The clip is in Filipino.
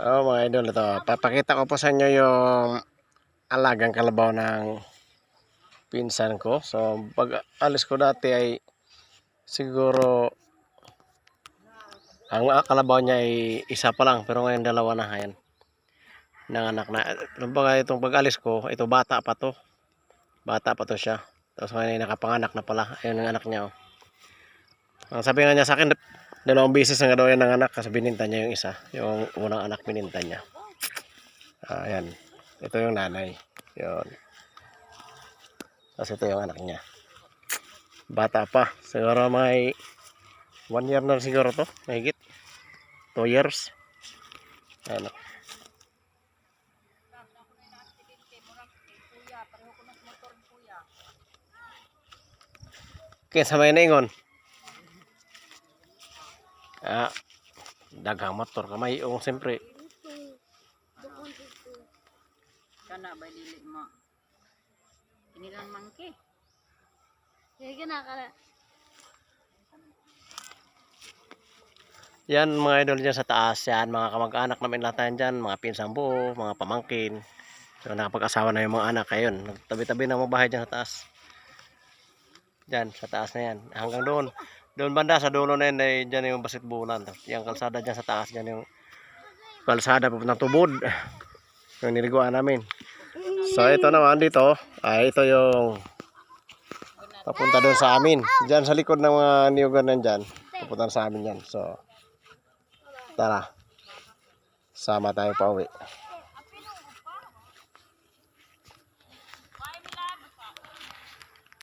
Oh, mga idol ito. Papakita ko po sa inyo yung alagang kalabaw ng pinsan ko. So, pag alis ko dati ay siguro ang kalabaw niya ay isa pa lang pero ngayon dalawa na ayan. Nanganak na. Kumbaga itong pag alis ko, ito bata pa to. Bata pa to siya. Tapos ngayon ay nakapanganak na pala. Ayun ang anak niya. Oh. Ang sabi nga niya sa akin, dalawang beses na nga daw yan ng anak kasi bininta niya yung isa. Yung unang anak bininta niya. Ah, Ayan. Ito yung nanay. Yun. Tapos ito yung anak niya. Bata pa. Siguro may one year na siguro to. Mahigit. Two years. Ayan. Kaya sa may naingon. Ah, dagang motor kamay yung siyempre Kana ba dili mo? Kinilang mangke. Kaya kinakala. Yan mga idol dyan sa taas yan, mga kamag-anak namin lahat yan dyan, mga pinsang buo, mga pamangkin. So nakapag-asawa na yung mga anak ngayon. Tabi-tabi na mga bahay dyan sa taas. Dyan, sa taas na yan. Hanggang doon. Doon banda sa dulo na yan, ay dyan yung basketbulan. Tapos Yung kalsada dyan sa taas, dyan yung kalsada papuntang tubod. Yung niliguan namin. So ito naman dito, ay ito yung papunta doon sa amin. Dyan sa likod ng mga niyugan nandyan, papunta sa amin yan. So, tara. Sama tayo pa uwi.